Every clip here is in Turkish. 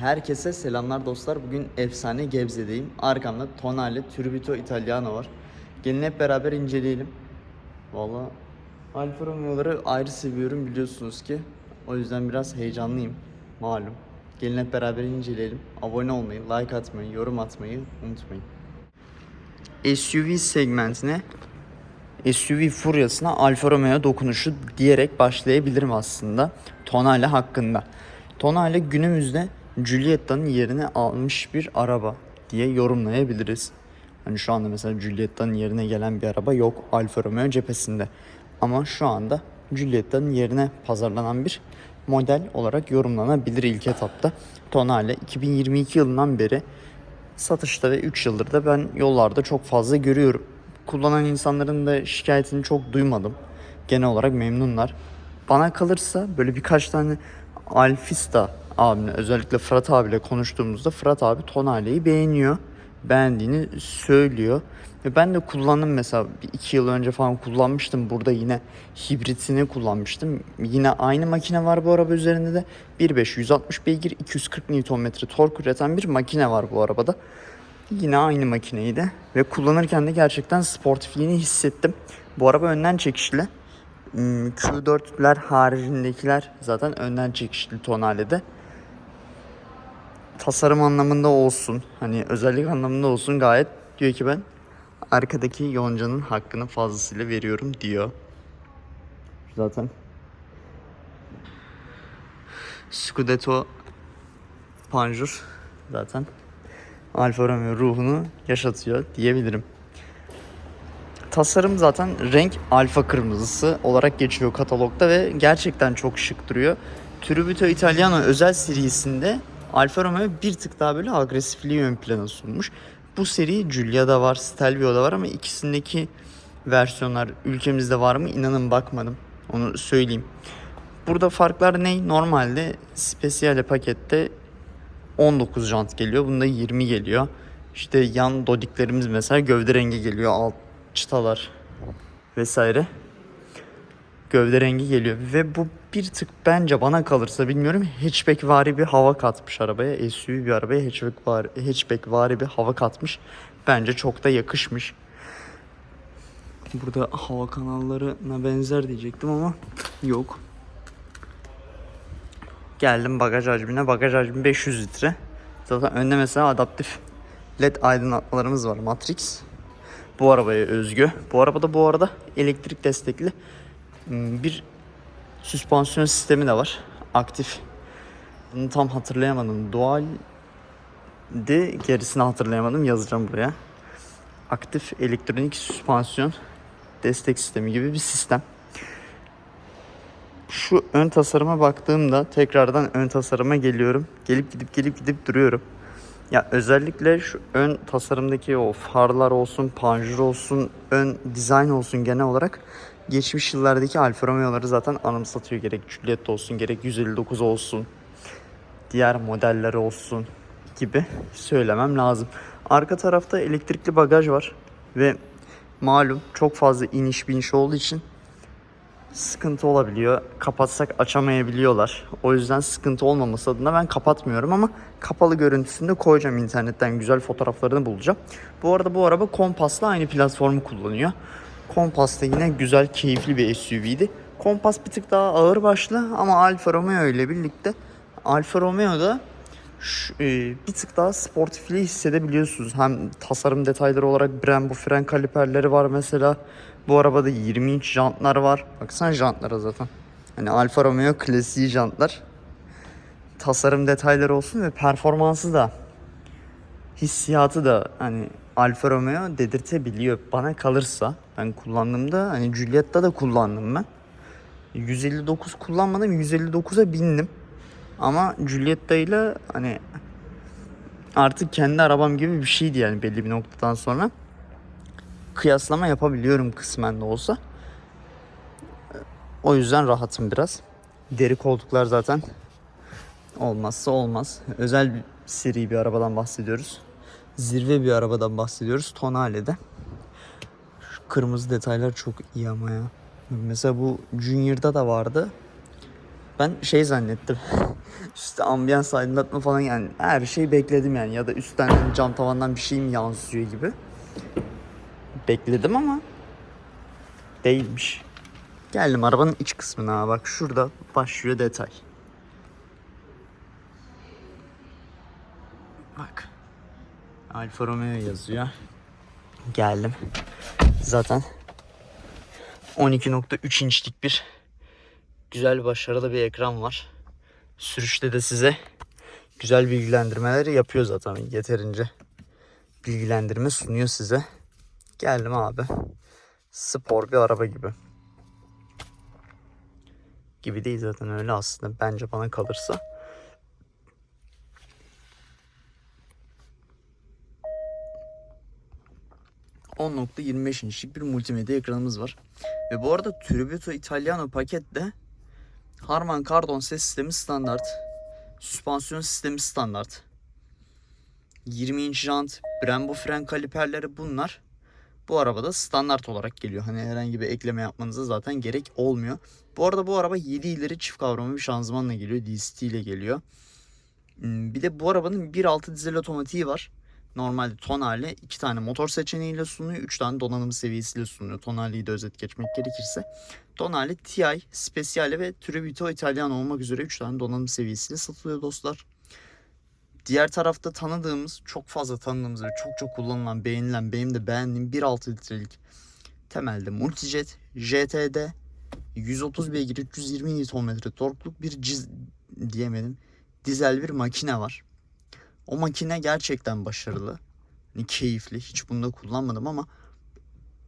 Herkese selamlar dostlar. Bugün efsane Gebze'deyim. Arkamda Tonale Turbito Italiano var. Gelin hep beraber inceleyelim. Valla Alfa Romeo'ları ayrı seviyorum biliyorsunuz ki. O yüzden biraz heyecanlıyım. Malum. Gelin hep beraber inceleyelim. Abone olmayı, like atmayı, yorum atmayı unutmayın. SUV segmentine SUV furyasına Alfa Romeo dokunuşu diyerek başlayabilirim aslında Tonale hakkında. Tonale günümüzde Giulietta'nın yerini almış bir araba diye yorumlayabiliriz. Hani şu anda mesela Giulietta'nın yerine gelen bir araba yok Alfa Romeo cephesinde. Ama şu anda Giulietta'nın yerine pazarlanan bir model olarak yorumlanabilir ilk etapta. Tonale 2022 yılından beri satışta ve 3 yıldır da ben yollarda çok fazla görüyorum. Kullanan insanların da şikayetini çok duymadım. Genel olarak memnunlar. Bana kalırsa böyle birkaç tane Alfista abimle özellikle Fırat abiyle konuştuğumuzda Fırat abi Tonale'yi beğeniyor. Beğendiğini söylüyor. Ve ben de kullandım mesela bir iki yıl önce falan kullanmıştım. Burada yine hibritini kullanmıştım. Yine aynı makine var bu araba üzerinde de. 1.5 160 beygir 240 Nm tork üreten bir makine var bu arabada. Yine aynı makineydi ve kullanırken de gerçekten sportifliğini hissettim. Bu araba önden çekişli. Hmm, Q4'ler haricindekiler zaten önden çekişli tonalede. Tasarım anlamında olsun, hani özellik anlamında olsun gayet diyor ki ben arkadaki yoncanın hakkını fazlasıyla veriyorum diyor. Zaten Scudetto panjur zaten Alfa Romeo ruhunu yaşatıyor diyebilirim. Tasarım zaten renk alfa kırmızısı olarak geçiyor katalogda ve gerçekten çok şık duruyor. Turbito Italiano özel serisinde Alfa Romeo bir tık daha böyle agresifliği ön plana sunmuş. Bu seri Giulia'da var, Stelvio'da var ama ikisindeki versiyonlar ülkemizde var mı inanın bakmadım. Onu söyleyeyim. Burada farklar ne? Normalde Speciale pakette 19 jant geliyor. Bunda 20 geliyor. İşte yan dodiklerimiz mesela gövde rengi geliyor. Alt çıtalar vesaire. Gövde rengi geliyor. Ve bu bir tık bence bana kalırsa bilmiyorum hatchback vari bir hava katmış arabaya. SUV bir arabaya hatchback vari, hatchback vari bir hava katmış. Bence çok da yakışmış. Burada hava kanallarına benzer diyecektim ama yok. Geldim bagaj hacmine. Bagaj hacmi 500 litre. Zaten önde mesela adaptif led aydınlatmalarımız var. Matrix. Bu arabaya özgü. Bu arabada bu arada elektrik destekli bir süspansiyon sistemi de var. Aktif. Bunu tam hatırlayamadım. Dual de gerisini hatırlayamadım. Yazacağım buraya. Aktif elektronik süspansiyon destek sistemi gibi bir sistem şu ön tasarıma baktığımda tekrardan ön tasarıma geliyorum. Gelip gidip gelip gidip duruyorum. Ya özellikle şu ön tasarımdaki o farlar olsun, panjur olsun, ön dizayn olsun genel olarak geçmiş yıllardaki Alfa Romeo'ları zaten anımsatıyor. Gerek Giulietta olsun, gerek 159 olsun, diğer modeller olsun gibi söylemem lazım. Arka tarafta elektrikli bagaj var ve malum çok fazla iniş biniş olduğu için sıkıntı olabiliyor. Kapatsak açamayabiliyorlar. O yüzden sıkıntı olmaması adına ben kapatmıyorum ama kapalı görüntüsünü de koyacağım internetten güzel fotoğraflarını bulacağım. Bu arada bu araba Compass'la aynı platformu kullanıyor. Compass da yine güzel, keyifli bir SUV'ydi. Compass bir tık daha ağır başlı ama Alfa Romeo ile birlikte Alfa Romeo'da şu, e, bir tık daha sportifliği hissedebiliyorsunuz. Hem tasarım detayları olarak Brembo fren kaliperleri var mesela. Bu arabada 20 inç jantlar var. Baksana jantlara zaten. Hani Alfa Romeo klasiği jantlar. Tasarım detayları olsun ve performansı da hissiyatı da hani Alfa Romeo dedirtebiliyor. Bana kalırsa ben kullandığımda hani Giulietta da kullandım ben. 159 kullanmadım 159'a bindim. Ama Giulietta ile hani artık kendi arabam gibi bir şeydi yani belli bir noktadan sonra. Kıyaslama yapabiliyorum kısmen de olsa. O yüzden rahatım biraz. Deri koltuklar zaten olmazsa olmaz. Özel seri bir arabadan bahsediyoruz. Zirve bir arabadan bahsediyoruz. Tonale'de. Şu kırmızı detaylar çok iyi ama ya. Mesela bu Junior'da da vardı. Ben şey zannettim. Üstte ambiyans aydınlatma falan yani her şeyi bekledim yani. Ya da üstten cam tavandan bir şey mi yansıyor gibi. Bekledim ama değilmiş. Geldim arabanın iç kısmına bak şurada başlıyor detay. Bak. Alfa Romeo yazıyor. Geldim. Zaten 12.3 inçlik bir güzel başarılı bir ekran var. Sürüşte de size güzel bilgilendirmeler yapıyor zaten yeterince. Bilgilendirme sunuyor size. Geldim abi. Spor bir araba gibi. Gibi değil zaten öyle aslında bence bana kalırsa. ...10.25 inçlik bir multimedya ekranımız var. Ve bu arada Turbo Italiano pakette Harman Kardon ses sistemi standart. Süspansiyon sistemi standart. 20 inç jant, Brembo fren kaliperleri bunlar. Bu arabada standart olarak geliyor. Hani herhangi bir ekleme yapmanıza zaten gerek olmuyor. Bu arada bu araba 7 ileri çift kavramlı bir şanzımanla geliyor. DCT ile geliyor. Hmm, Bir de bu arabanın 1.6 dizel otomatiği var. Normalde tonale iki tane motor seçeneğiyle sunuyor. 3 tane donanım seviyesiyle sunuyor. Tonale'yi de özet geçmek gerekirse. Tonale, TI, Speciale ve Tribito Italiano olmak üzere 3 tane donanım seviyesiyle satılıyor dostlar. Diğer tarafta tanıdığımız, çok fazla tanıdığımız ve çok çok kullanılan, beğenilen, benim de beğendiğim 1.6 litrelik temelde Multijet JTD 130 beygir 320 Nm torkluk bir ciz, diyemedim dizel bir makine var. O makine gerçekten başarılı. Hani keyifli. Hiç bunda kullanmadım ama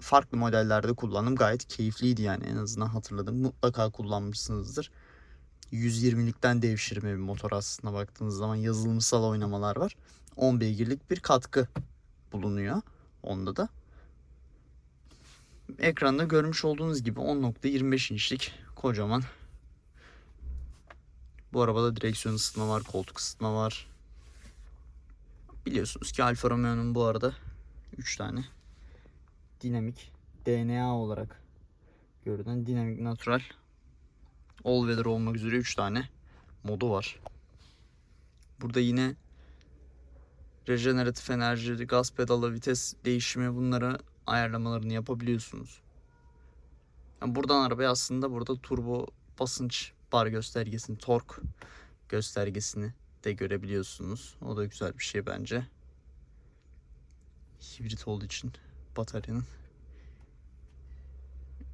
farklı modellerde kullandım. Gayet keyifliydi yani en azından hatırladım. Mutlaka kullanmışsınızdır. 120'likten devşirme bir motor aslında baktığınız zaman yazılımsal oynamalar var. 10 beygirlik bir katkı bulunuyor onda da. Ekranda görmüş olduğunuz gibi 10.25 inçlik kocaman. Bu arabada direksiyon ısıtma var, koltuk ısıtma var. Biliyorsunuz ki Alfa Romeo'nun bu arada 3 tane dinamik DNA olarak görünen dinamik natural all weather olmak üzere 3 tane modu var. Burada yine rejeneratif enerji, gaz pedalı, vites değişimi bunları ayarlamalarını yapabiliyorsunuz. Yani buradan arabaya aslında burada turbo basınç bar göstergesini, tork göstergesini de görebiliyorsunuz. O da güzel bir şey bence. Hibrit olduğu için bataryanın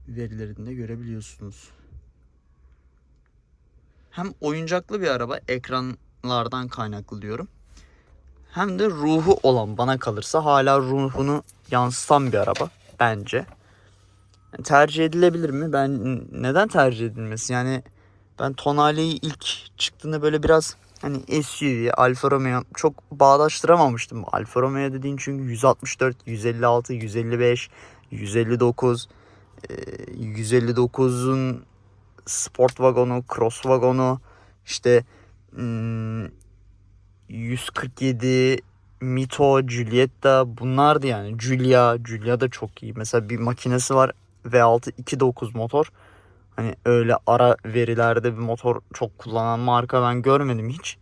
verilerini de görebiliyorsunuz. Hem oyuncaklı bir araba ekranlardan kaynaklı diyorum. Hem de ruhu olan bana kalırsa hala ruhunu yansıtan bir araba bence. Yani tercih edilebilir mi? Ben neden tercih edilmesi? Yani ben Tonale'yi ilk çıktığında böyle biraz hani SUV, Alfa Romeo çok bağdaştıramamıştım. Alfa Romeo dediğin çünkü 164, 156, 155, 159, e, 159'un sport vagonu, cross vagonu, işte hmm, 147 Mito, Giulietta bunlardı yani. Giulia, Giulia da çok iyi. Mesela bir makinesi var V6 2.9 motor. Hani öyle ara verilerde bir motor çok kullanan marka ben görmedim hiç.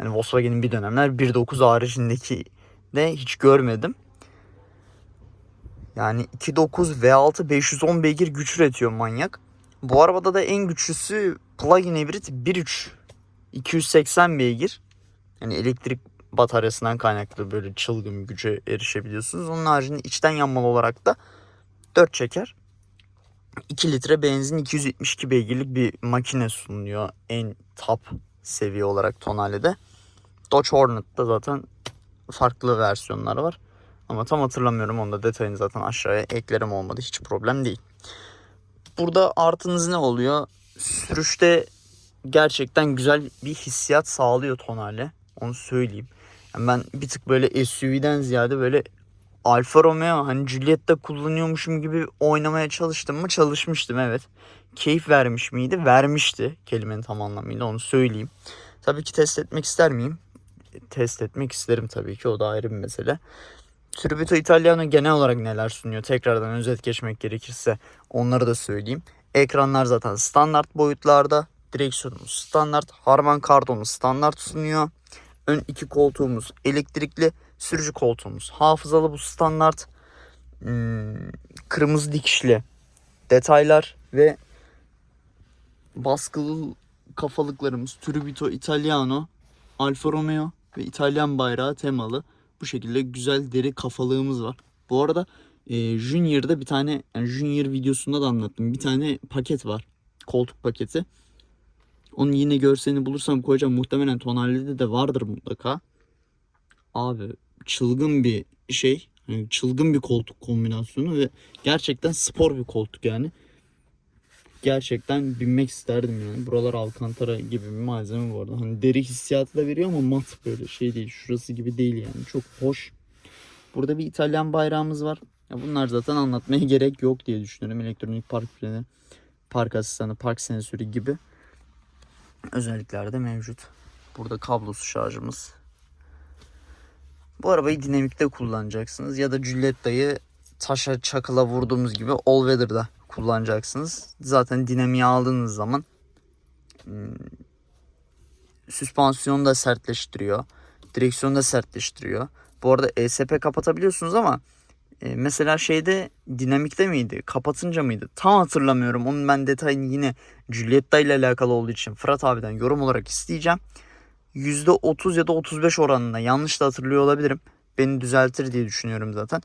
Yani Volkswagen'in bir dönemler 1.9 haricindeki de hiç görmedim. Yani 2.9 V6 510 beygir güç üretiyor manyak. Bu arabada da en güçlüsü plug-in hibrit 1.3 280 beygir. Yani elektrik bataryasından kaynaklı böyle çılgın güce erişebiliyorsunuz. Onun haricinde içten yanmalı olarak da 4 çeker. 2 litre benzin 272 beygirlik bir makine sunuyor en top seviye olarak Tonale'de. Dodge Hornet'ta zaten farklı versiyonları var. Ama tam hatırlamıyorum. Onda detayını zaten aşağıya eklerim olmadı. Hiç problem değil. Burada artınız ne oluyor? Sürüşte gerçekten güzel bir hissiyat sağlıyor Tonale. Onu söyleyeyim. Yani ben bir tık böyle SUV'den ziyade böyle Alfa Romeo hani Giulietta kullanıyormuşum gibi oynamaya çalıştım mı? Çalışmıştım evet. Keyif vermiş miydi? Vermişti kelimenin tam anlamıyla onu söyleyeyim. Tabii ki test etmek ister miyim? Test etmek isterim tabii ki o da ayrı bir mesele. Turbito Italiano genel olarak neler sunuyor? Tekrardan özet geçmek gerekirse onları da söyleyeyim. Ekranlar zaten standart boyutlarda. direksiyonumuz standart. Harman Kardon'u standart sunuyor. Ön iki koltuğumuz elektrikli. Sürücü koltuğumuz hafızalı bu standart. Hmm, kırmızı dikişli detaylar ve baskılı kafalıklarımız Turbito Italiano, Alfa Romeo ve İtalyan bayrağı temalı. Bu şekilde güzel deri kafalığımız var. Bu arada e, Junior'da bir tane yani Junior videosunda da anlattım. Bir tane paket var. Koltuk paketi. Onun yine görselini bulursam koyacağım. Muhtemelen tonalide de vardır mutlaka. Abi çılgın bir şey. Yani çılgın bir koltuk kombinasyonu ve gerçekten spor bir koltuk yani. Gerçekten binmek isterdim yani. Buralar alkantara gibi bir malzeme bu arada. Hani deri hissiyatı da veriyor ama mat böyle şey değil. Şurası gibi değil yani. Çok hoş. Burada bir İtalyan bayrağımız var. Ya bunlar zaten anlatmaya gerek yok diye düşünüyorum. Elektronik park freni, park asistanı, park sensörü gibi özellikler de mevcut. Burada kablosuz şarjımız. Bu arabayı dinamikte kullanacaksınız ya da Giulietta'yı taşa çakıla vurduğumuz gibi all weather'da kullanacaksınız. Zaten dinamiği aldığınız zaman hmm, süspansiyonu da sertleştiriyor. Direksiyonu da sertleştiriyor. Bu arada ESP kapatabiliyorsunuz ama e, mesela şeyde dinamikte miydi? Kapatınca mıydı? Tam hatırlamıyorum. Onun ben detayını yine Giulietta ile alakalı olduğu için Fırat abiden yorum olarak isteyeceğim. %30 ya da 35 oranında yanlış da hatırlıyor olabilirim. Beni düzeltir diye düşünüyorum zaten.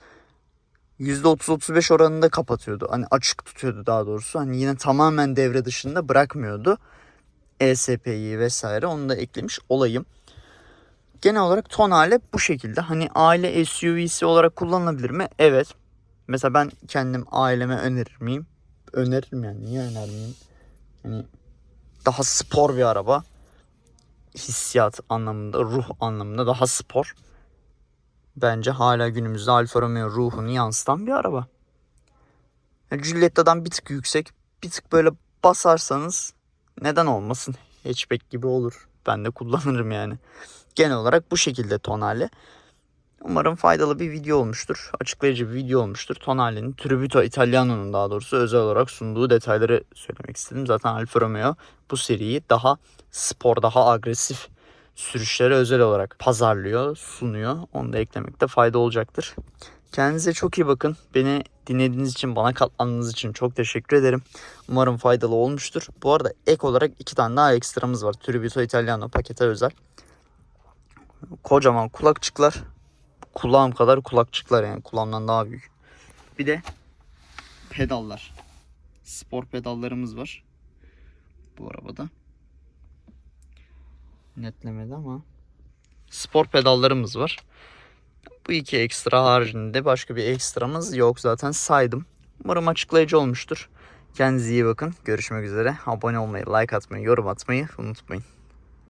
%30-35 oranında kapatıyordu. Hani açık tutuyordu daha doğrusu. Hani yine tamamen devre dışında bırakmıyordu. ESP'yi vesaire onu da eklemiş olayım. Genel olarak tonale bu şekilde. Hani aile SUV'si olarak kullanılabilir mi? Evet. Mesela ben kendim aileme önerir miyim? Öneririm yani. Niye önermeyeyim? Hani daha spor bir araba. Hissiyat anlamında, ruh anlamında daha spor. Bence hala günümüzde Alfa Romeo ruhunu yansıtan bir araba. Yani Giulietta'dan bir tık yüksek, bir tık böyle basarsanız neden olmasın? Hatchback gibi olur. Ben de kullanırım yani. Genel olarak bu şekilde Tonale. Umarım faydalı bir video olmuştur. Açıklayıcı bir video olmuştur. Tonale'nin Tributo Italiano'nun daha doğrusu özel olarak sunduğu detayları söylemek istedim. Zaten Alfa Romeo bu seriyi daha spor, daha agresif sürüşlere özel olarak pazarlıyor, sunuyor. Onu da eklemekte fayda olacaktır. Kendinize çok iyi bakın. Beni dinlediğiniz için, bana katlandığınız için çok teşekkür ederim. Umarım faydalı olmuştur. Bu arada ek olarak iki tane daha ekstramız var. Tributo Italiano pakete özel. Kocaman kulakçıklar. Kulağım kadar kulakçıklar yani. Kulağımdan daha büyük. Bir de pedallar. Spor pedallarımız var. Bu arabada. Netlemedi ama. Spor pedallarımız var. Bu iki ekstra haricinde başka bir ekstramız yok zaten saydım. Umarım açıklayıcı olmuştur. Kendinize iyi bakın. Görüşmek üzere. Abone olmayı, like atmayı, yorum atmayı unutmayın.